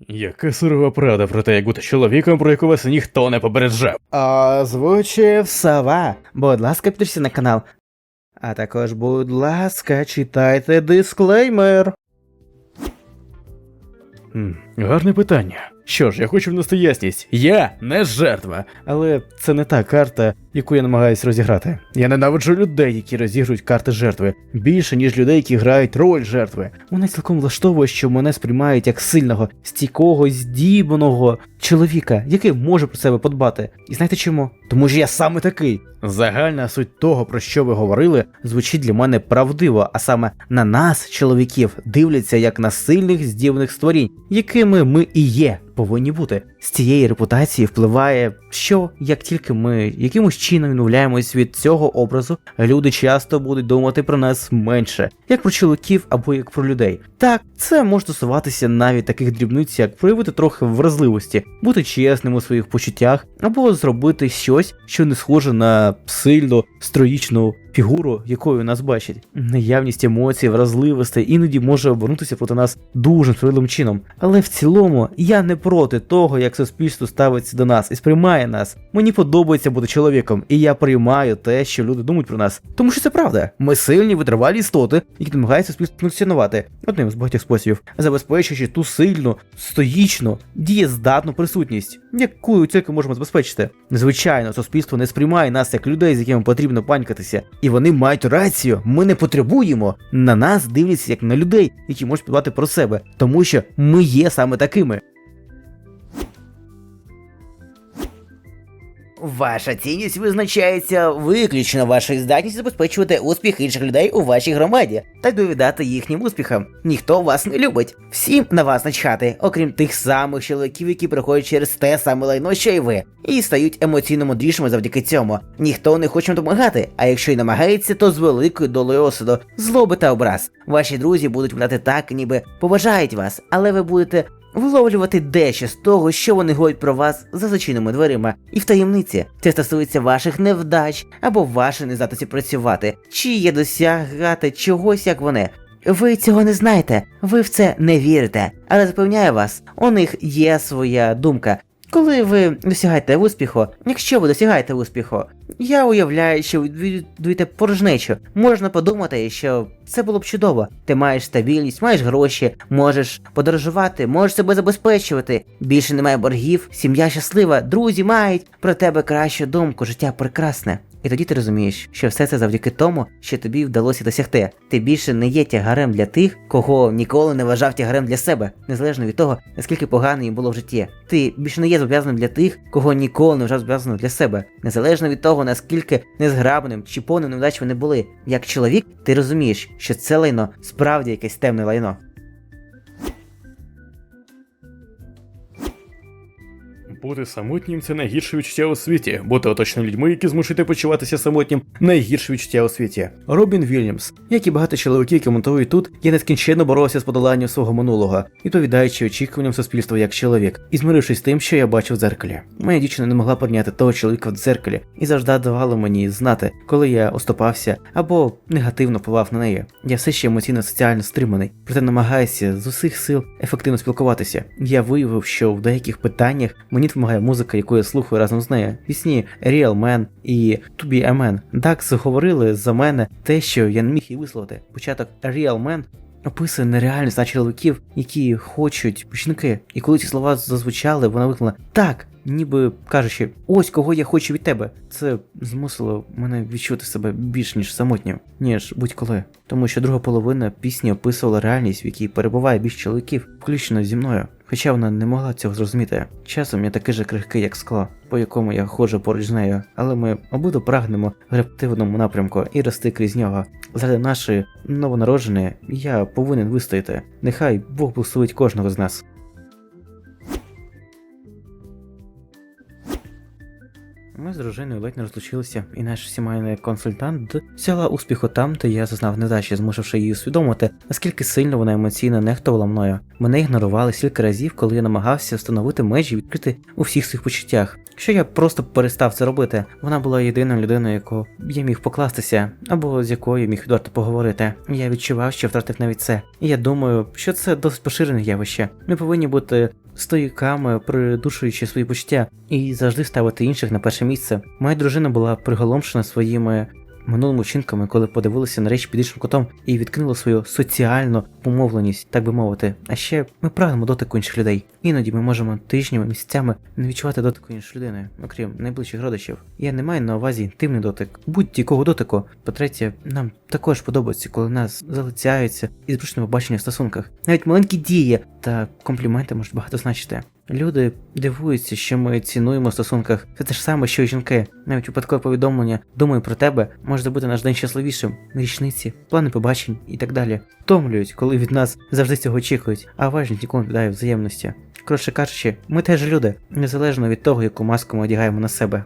Яка сурова правда про те, як бути чоловіком, про яку вас ніхто не побережав. Озвучив сова. Будь ласка, підпишіться на канал. А також, будь ласка, читайте дисклеймер. Хм, гарне питання. Що ж, я хочу внести ясність. Я не жертва. Але це не та карта, яку я намагаюсь розіграти. Я ненавиджу людей, які розігрують карти жертви, більше, ніж людей, які грають роль жертви. Мене цілком влаштовує, що мене сприймають як сильного, стійкого, здібного чоловіка, який може про себе подбати. І знаєте чому? Тому що я саме такий. Загальна суть того, про що ви говорили, звучить для мене правдиво, а саме на нас, чоловіків, дивляться як на сильних здібних створінь, якими ми і є. Повинні бути з цієї репутації впливає, що як тільки ми якимось чином відмовляємось від цього образу, люди часто будуть думати про нас менше, як про чоловіків або як про людей. Так, це може стосуватися навіть таких дрібниць, як проявити трохи вразливості, бути чесним у своїх почуттях, або зробити щось, що не схоже на сильну строїчну фігуру, якою нас бачать. Наявність емоцій, вразливостей іноді може обернутися проти нас дуже справедливим чином. Але в цілому я не проти того, як суспільство ставиться до нас і сприймає нас. Мені подобається бути чоловіком, і я приймаю те, що люди думають про нас. Тому що це правда. Ми сильні, витривалі істоти, які намагаються суспільство функціонувати одним з багатьох способів, забезпечуючи ту сильну, стоїчну, дієздатну присутність, яку тільки можемо забезпечити. Звичайно, суспільство не сприймає нас як людей, з якими потрібно панькатися, і вони мають рацію. Ми не потребуємо. На нас дивляться як на людей, які можуть подбати про себе, тому що ми є саме такими. Ваша цінність визначається виключно вашою здатністю забезпечувати успіх інших людей у вашій громаді та довідати їхнім успіхам. Ніхто вас не любить. Всім на вас начхати, окрім тих самих чоловіків, які проходять через те саме лайно, що й ви, і стають емоційно мудрішими завдяки цьому. Ніхто не хоче допомагати, а якщо й намагається, то з великою долею осуду, злоби та образ. Ваші друзі будуть вдати так, ніби поважають вас, але ви будете вловлювати дещо з того, що вони говорять про вас за зачиненими дверима, і в таємниці це стосується ваших невдач або вашої нездатності працювати, чи є досягати чогось, як вони. Ви цього не знаєте, ви в це не вірите, але запевняю вас, у них є своя думка. Коли ви досягаєте успіху, якщо ви досягаєте успіху, я уявляю, що відвідуєте порожнечу. Можна подумати, що це було б чудово. Ти маєш стабільність, маєш гроші, можеш подорожувати, можеш себе забезпечувати. Більше немає боргів, сім'я щаслива, друзі мають про тебе кращу думку, життя прекрасне. І тоді ти розумієш, що все це завдяки тому, що тобі вдалося досягти. Ти більше не є тягарем для тих, кого ніколи не вважав тягарем для себе, незалежно від того, наскільки погано їм було в житті. Ти більше не є зобов'язаним для тих, кого ніколи не вважав зобов'язаним для себе, незалежно від того, наскільки незграбним чи повним невдач вони були. Як чоловік, ти розумієш, що це лайно справді якесь темне лайно. Бути самотнім це найгірше відчуття у світі. Бути оточеним людьми, які змушують почуватися самотнім, найгірше відчуття у світі. Робін Вільямс, як і багато чоловіків, коментують тут, я нескінченно боровся з подоланням свого минулого, відповідаючи очікуванням суспільства як чоловік, і змирившись з тим, що я бачив в дзеркалі. Моя дівчина не могла прийняти того чоловіка в дзеркалі і завжди давала мені знати, коли я оступався або негативно впливав на неї. Я все ще емоційно соціально стриманий, проте намагаюся з усіх сил ефективно спілкуватися. Я виявив, що в деяких питаннях мені допомагає музика, яку я слухаю разом з нею. Пісні Real Man і To Be a Man. Дакс говорили за мене те, що я не міг і висловити. Початок Real Man описує нереальність на чоловіків, які хочуть жінки. І коли ці слова зазвучали, вона викликала так. Ніби кажучи, ось кого я хочу від тебе. Це змусило мене відчути себе більш ніж самотнім, ніж будь-коли. Тому що друга половина пісні описувала реальність, в якій перебуває більш чоловіків, включно зі мною. Хоча вона не могла цього зрозуміти. Часом я такий же крихкий, як скло, по якому я ходжу поруч з нею, але ми обидва прагнемо рептивному напрямку і рости крізь нього. Заради нашої новонародженої я повинен вистояти. Нехай Бог благословить кожного з нас. Ми з дружиною ледь не розлучилися, і наш сімейний консультант взяла успіху там, де я зазнав недачі, змушивши її усвідомити, наскільки сильно вона емоційно нехтувала мною. Мене ігнорували стільки разів, коли я намагався встановити межі відкрити у всіх своїх почуттях. Що я просто перестав це робити. Вона була єдиною людиною, яку я міг покластися, або з якою міг відверто поговорити. Я відчував, що втратив навіть це. І я думаю, що це досить поширене явище. Ми повинні бути стоїками, придушуючи свої почуття, і завжди ставити інших на перше місце. Моя дружина була приголомшена своїми минулими вчинками, коли подивилися на під іншим кутом і відкинула свою соціальну помовленість, так би мовити. А ще ми прагнемо дотику інших людей. Іноді ми можемо тижнями, місяцями не відчувати дотику іншої людини, окрім найближчих родичів. Я не маю на увазі інтимний дотик, будь-якого дотику. По-третє, нам також подобається, коли нас залицяються і зручне побачення в стосунках. Навіть маленькі дії та компліменти можуть багато значити. Люди дивуються, що ми цінуємо в стосунках. Це те ж саме, що й жінки. Навіть випадкове повідомлення думаю про тебе може зробити наш день щасливішим, річниці, плани побачень і так далі. Втомлюють, коли від нас завжди цього очікують, а важність нікому віддає взаємності. Коротше кажучи, ми теж люди, незалежно від того, яку маску ми одягаємо на себе.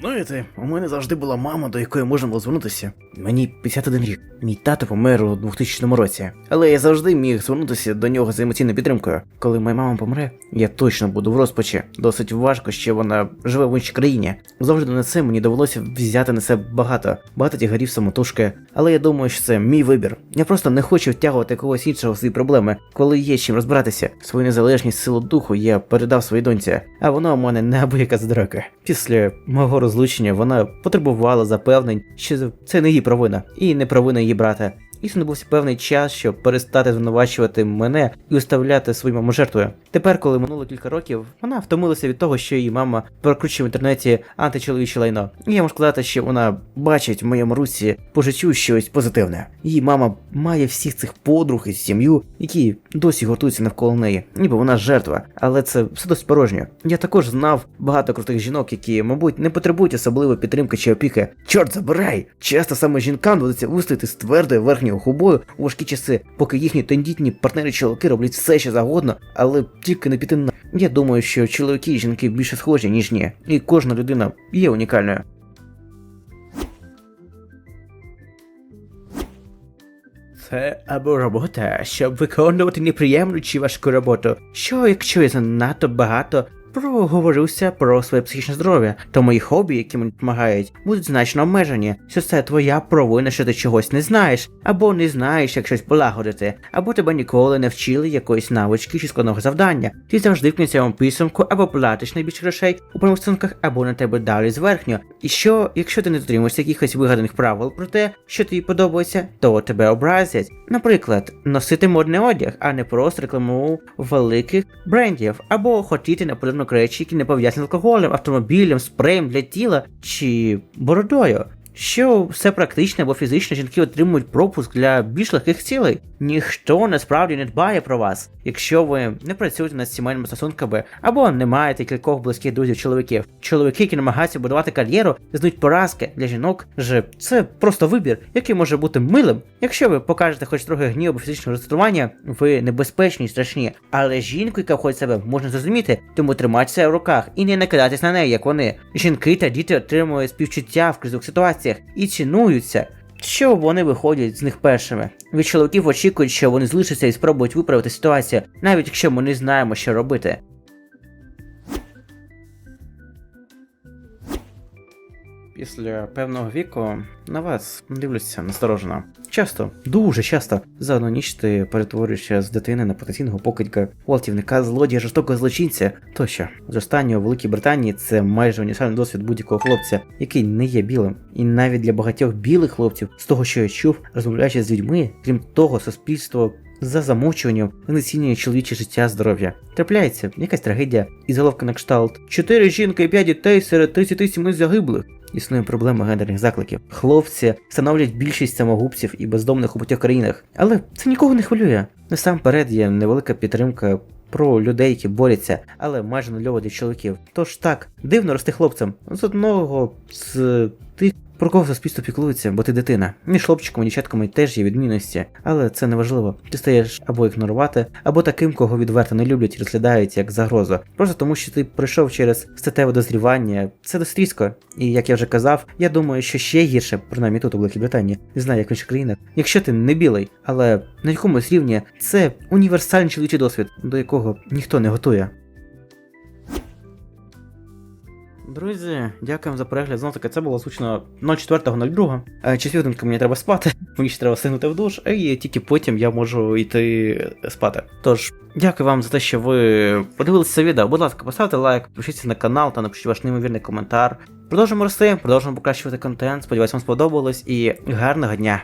Знаєте, у мене завжди була мама, до якої можна було звернутися. Мені 51 рік. Мій тато помер у 2000 році. Але я завжди міг звернутися до нього за емоційною підтримкою. Коли моя мама помре, я точно буду в розпачі. Досить важко, що вона живе в іншій країні. Завжди на це мені довелося взяти на себе багато, багато тягарів самотужки. Але я думаю, що це мій вибір. Я просто не хочу втягувати когось іншого в свої проблеми, коли є чим розбиратися. Свою незалежність силу духу я передав своїй доньці, а вона у мене неабияка здрака. Після мого розлучення вона потребувала запевнень, що це не її провина, і не провина її брата. І знадобився певний час, щоб перестати звинувачувати мене і уставляти свою маму жертвою. Тепер, коли минуло кілька років, вона втомилася від того, що її мама прокручує в інтернеті античоловіче лайно. І я можу сказати, що вона бачить в моєму руці по життю щось позитивне. Її мама має всіх цих подруг і сім'ю, які досі гуртуються навколо неї, ніби вона жертва, але це все досить порожньо. Я також знав багато крутих жінок, які, мабуть, не потребують особливої підтримки чи опіки. Чорт забирай! Часто саме жінкам доводиться вистояти з твердою верхньою губою у важкі часи, поки їхні тендітні партнери чоловіки роблять все, що завгодно, але тільки не піти на. Я думаю, що чоловіки і жінки більше схожі, ніж ні, і кожна людина є унікальною. Це або робота, щоб виконувати неприємну чи важку роботу. Що якщо я занадто багато проговорився про своє психічне здоров'я, то мої хобі, які мені допомагають, будуть значно обмежені, що це твоя провина, що ти чогось не знаєш, або не знаєш, як щось полагодити, або тебе ніколи не вчили якоїсь навички чи складного завдання. Ти завжди в кінцевому підсумку або платиш найбільше грошей у прямих або на тебе далі зверхньо. І що, якщо ти не дотримуєшся якихось вигаданих правил про те, що тобі подобається, то тебе образять. Наприклад, носити модний одяг, а не просто рекламу великих брендів, або хотіти на речі, які не пов'язані з алкоголем, автомобілем, спреєм для тіла чи бородою. Що все практичне або фізичне жінки отримують пропуск для більш легких цілей. Ніхто насправді не дбає про вас, якщо ви не працюєте над сімейними стосунками або не маєте кількох близьких друзів чоловіків. Чоловіки, які намагаються будувати кар'єру, знають поразки для жінок, же це просто вибір, який може бути милим. Якщо ви покажете хоч трохи гнів або фізичного розташування, ви небезпечні і страшні. Але жінку, яка входить в себе, можна зрозуміти, тому тримайтеся в руках і не накидайтесь на неї, як вони. Жінки та діти отримують співчуття в кризових ситуаціях і цінуються. Що вони виходять з них першими? Від чоловіків очікують, що вони злишаться і спробують виправити ситуацію, навіть якщо ми не знаємо, що робити. Після певного віку на вас дивляться насторожено. Часто, дуже часто, за одну ніч ти перетворюєшся з дитини на потенційного покидька, гвалтівника, злодія, жорстокого злочинця тощо. Зростання у Великій Британії це майже універсальний досвід будь-якого хлопця, який не є білим. І навіть для багатьох білих хлопців, з того, що я чув, розмовляючи з людьми, крім того, суспільство за замовчуванням знецінює чоловіче життя здоров'я. Трапляється якась трагедія, і заголовка на кшталт: Чотири жінки і п'ять дітей серед 37 загиблих. Існує проблема гендерних закликів. Хлопці становлять більшість самогубців і бездомних у багатьох країнах, але це нікого не хвилює. Насамперед є невелика підтримка про людей, які борються, але майже нульова для чоловіків. Тож так, дивно рости хлопцям. З одного з тих Про кого суспільство піклується, бо ти дитина. Між хлопчиком і дівчатками теж є відмінності, але це не важливо. Ти стаєш або ігнорувати, або таким, кого відверто не люблять і розглядають як загрозу. Просто тому, що ти пройшов через статеве дозрівання. Це досить різко. І як я вже казав, я думаю, що ще гірше, принаймні тут у Великій Британії, не знаю, як в інших країнах. Якщо ти не білий, але на якомусь рівні це універсальний чоловічий досвід, до якого ніхто не готує. Друзі, дякуємо за перегляд. Знову таки, це було звучно 04.02. Е, Четвірненько мені треба спати, мені ще треба сигнути в душ, і тільки потім я можу йти спати. Тож, дякую вам за те, що ви подивилися це відео. Будь ласка, поставте лайк, підпишіться на канал та напишіть ваш неймовірний коментар. Продовжуємо рости, продовжуємо покращувати контент. Сподіваюсь, вам сподобалось і гарного дня!